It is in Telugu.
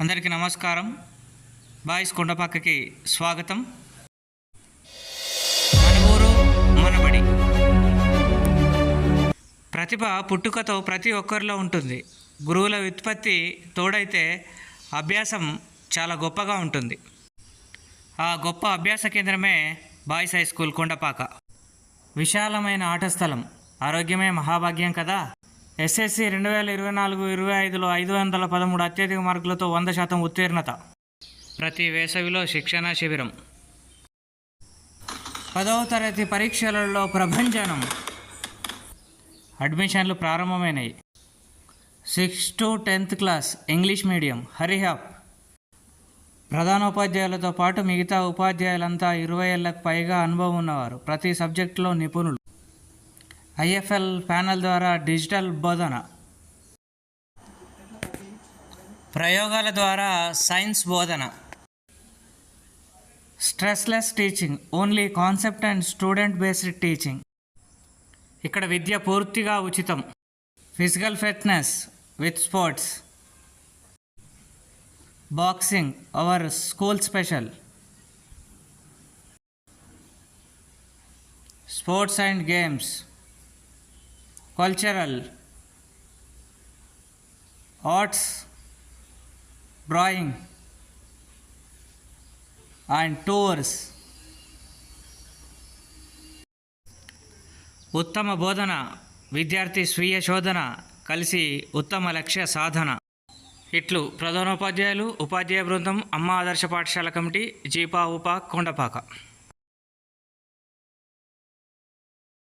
అందరికీ నమస్కారం. బాయ్స్ కొండపక్కకి స్వాగతం. మన ఊరు మనబడి ప్రతిభ పుట్టుకతో ప్రతి ఒక్కరిలో ఉంటుంది. గురువుల వ్యుత్పత్తి తోడైతే అభ్యాసం చాలా గొప్పగా ఉంటుంది. ఆ గొప్ప అభ్యాస కేంద్రమే బాయ్స్ హై స్కూల్ కొండపాక. విశాలమైన ఆట స్థలం ఆరోగ్యమే మహాభాగ్యం కదా? ఎస్ఎస్సి రెండు వేల ఇరవై నాలుగు ఇరవై ఐదులో ఐదు వందల పదమూడు అత్యధిక మార్కులతో వంద శాతం ఉత్తీర్ణత. ప్రతి వేసవిలో శిక్షణ శిబిరం. పదవ తరగతి పరీక్షలలో ప్రభంజనం. అడ్మిషన్లు ప్రారంభమైనాయి. Six to tenth class English medium హరిహాప్ ప్రధానోపాధ్యాయులతో పాటు మిగతా ఉపాధ్యాయులంతా ఇరవై ఏళ్ళకు పైగా అనుభవం ఉన్నవారు. ప్రతి సబ్జెక్టులో నిపుణులు. ఐఎఫ్ఎల్ ప్యానల్ ద్వారా డిజిటల్ బోధన. ప్రయోగాల ద్వారా సైన్స్ బోధన. Stressless teaching only concept and student based teaching. ఇక్కడ విద్య పూర్తిగా ఉచితం. Physical fitness with sports. Boxing our school special. Sports and games. Cultural arts drawing and tours ఉత్తమ బోధన విద్యార్థి స్వీయ శోధన కలిసి ఉత్తమ లక్ష్య సాధన. ఇట్లు ప్రధానోపాధ్యాయులు ఉపాధ్యాయ బృందం అమ్మ ఆదర్శ పాఠశాల కమిటీ జీపా ఉపా కొండపాక.